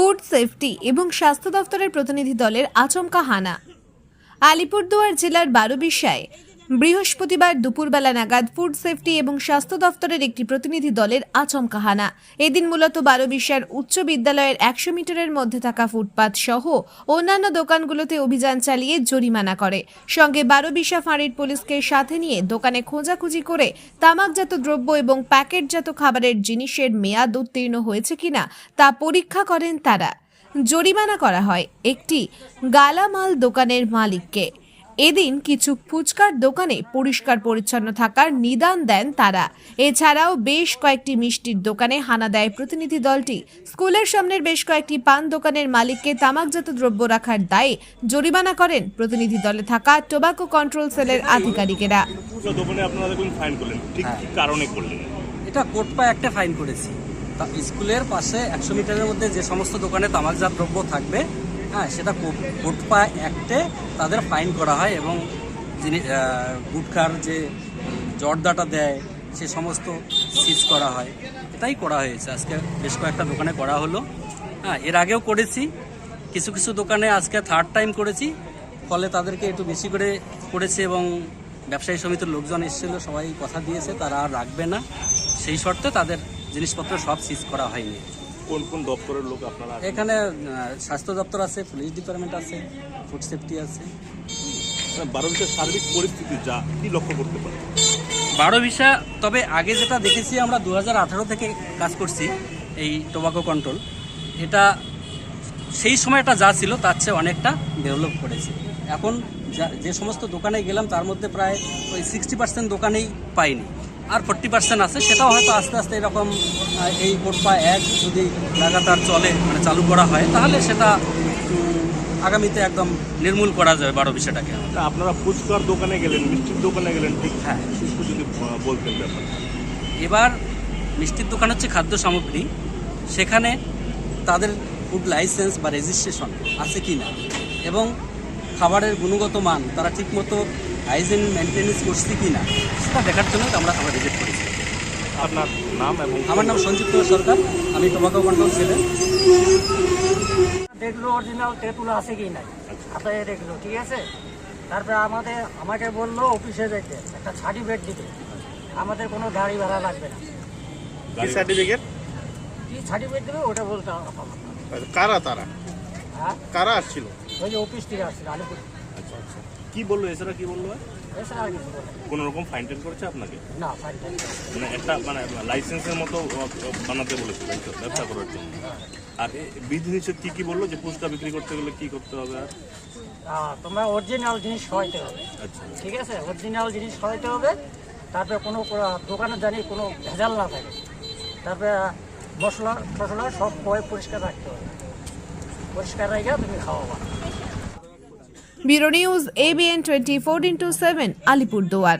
Food safety এবং স্বাস্থ্য দফতরের প্রতিনিধি দলের আচমকা হানা। আলিপুরদুয়ার জেলার বারোবিশায় বৃহস্পতিবার দুপুরবেলা নাগাদ ফুড সেফটি এবং স্বাস্থ্য দফতরের একটি প্রতিনিধি দলের আচমকা হানা এদিন মূলত বারোবিশার উচ্চ বিদ্যালয়ের একশো মিটারের মধ্যে থাকা ফুটপাত সহ অন্যান্য দোকানগুলোতে অভিযান চালিয়ে জরিমানা করে। সঙ্গে বারোবিশা ফাঁড়ির পুলিশকে সাথে নিয়ে দোকানে খোঁজাখুঁজি করে তামাকজাত দ্রব্য এবং প্যাকেটজাত খাবারের জিনিসের মেয়াদ উত্তীর্ণ হয়েছে কিনা তা পরীক্ষা করেন তারা। জরিমানা করা হয় একটি গালামাল দোকানের মালিককে। এদিন কিছু ফুচকার দোকানে পরিষ্কার পরিচ্ছন্ন থাকার নিদান দেন তারা। এছাড়াও বেশ কয়েকটি মিষ্টির দোকানে হানা দেয় প্রতিনিধি দলটি। স্কুলের সামনের বেশ কয়েকটি পান দোকানের মালিককে তামাকজাত দ্রব্য রাখার দায়ে জরিমানা করেন প্রতিনিধি দলে থাকা টোবাকো কন্ট্রোল সেলের আধিকারিকেরা। পুজো দোকানে আপনারা দেখুন ফাইন করলেন। ঠিক হ্যাঁ। এটা কোটপা একটা ফাইন করেছি। স্কুলের পাশে একশো মিটারের মধ্যে যে সমস্ত দোকানে তামাকজাত দ্রব্য থাকবে হ্যাঁ সেটা কোটপা অ্যাক্টে তাদের ফাইন করা হয় এবং যিনি গুটখার যে জর্দাটা দেয়, সে সমস্ত সিজ করা হয়। এটাই করা হয়েছে। আজকে বেশ কয়েকটা দোকানে করা হলো। হ্যাঁ এর আগেও করেছি। কিছু কিছু দোকানে আজকে থার্ড টাইম করেছি। ফলে তাদেরকে একটু বেশি করে করেছে এবং ব্যবসায়ী সমিতির লোকজন এসেছিল, সবাই কথা দিয়েছে, তারা আর রাখবে না। সেই শর্তে তাদের জিনিসপত্র সব সিজ করা হয়নি। কোন কোন দপ্তরের লোক আপনারা এখানে স্বাস্থ্য দপ্তর আছে পুলিশ ডিপার্টমেন্ট আছে ফুড সেফটি আছে। বারো বছর সার্বিক পরিস্থিতি যা কি লক্ষ্য করতে পারেন? বারো ভিসা তবে আগে যেটা দেখেছি আমরা দু হাজার আঠারো থেকে কাজ করছি এই টোবাকো কন্ট্রোল। এটা সেই সময়টা যা ছিল তার চেয়ে অনেকটা ডেভেলপ করেছে। এখন যা- যে সমস্ত দোকানে গেলাম তার মধ্যে প্রায় ওই সিক্সটি পার্সেন্ট দোকানেই পাইনি। আর ফোর্টি পার্সেন্ট আছে সেটাও হয়তো আস্তে আস্তে এরকম এই কোটপা এক যদি লাগাতার চলে মানে চালু করা হয় তাহলে সেটা আগামীতে একদম নির্মূল করা যাবে বারো বিষয়টাকে আপনারা ফুচকার দোকানে গেলেন মিষ্টির দোকানে গেলেন ঠিক? হ্যাঁ। একটু যদি বলতেন ব্যাপার এবার মিষ্টির দোকান হচ্ছে খাদ্য সামগ্রী সেখানে তাদের ফুড লাইসেন্স বা রেজিস্ট্রেশন আছে কি না এবং খাবারের গুণগত মান তারা ঠিকমতো হাইজিন মেনটেন্যান্স করছে কি না সেটা দেখার জন্য আমরা আমরা ভিজিট করেছি। আপনার নাম এবং আমার নাম সঞ্জীব সরকার আমি টোবাকো কন্ট্রোল ছিলেন দেখল অরিজিনাল তেঁতুল আছে কি নাই? হাতায় দেখল ঠিক আছে? তারপরে আমাদের আমাকে বলল অফিসে যেতে একটা সার্টিফিকেট দিতে। আমাদের কোনো গাড়ি ভাড়া লাগবে না। কি সার্টিফিকেট কি সার্টিফিকেট দেবে ওটা বলতে হবে কারা তারা? হ্যাঁ? কারা আসছিল? ওই যে অফিস থেকে আসছিল আলিপুর। আচ্ছা আচ্ছা। কি বলল? এছাড়া কি বলল? আর। কোন রকম ফাইন টেন করেছে আপনাকে? না সার্টিফিকেট মানে একটা মানে লাইসেন্সের মতো বানাতে তো, ব্যবসা করার জন্য। আর এ- বিধি নিষেধ কি কি বলল? যে ফুচকা বিক্রি করতে গেলে কি করতে হবে আর? তোমরা অরিজিনাল জিনিস খাওয়াইতে হবে। আচ্ছা। ঠিক আছে? অরিজিনাল জিনিস খাওয়াইতে হবে। তারপরে কোনো কোনো- দোকানে জানি কোনো ভেজাল না থাকে। তারপরে মশলা টশলা সব পরিষ্কার রাখতে হবে। পরিষ্কার রেখে তুমি খাওয়াবা। Bureau news ABN twenty four into seven Alipurduar.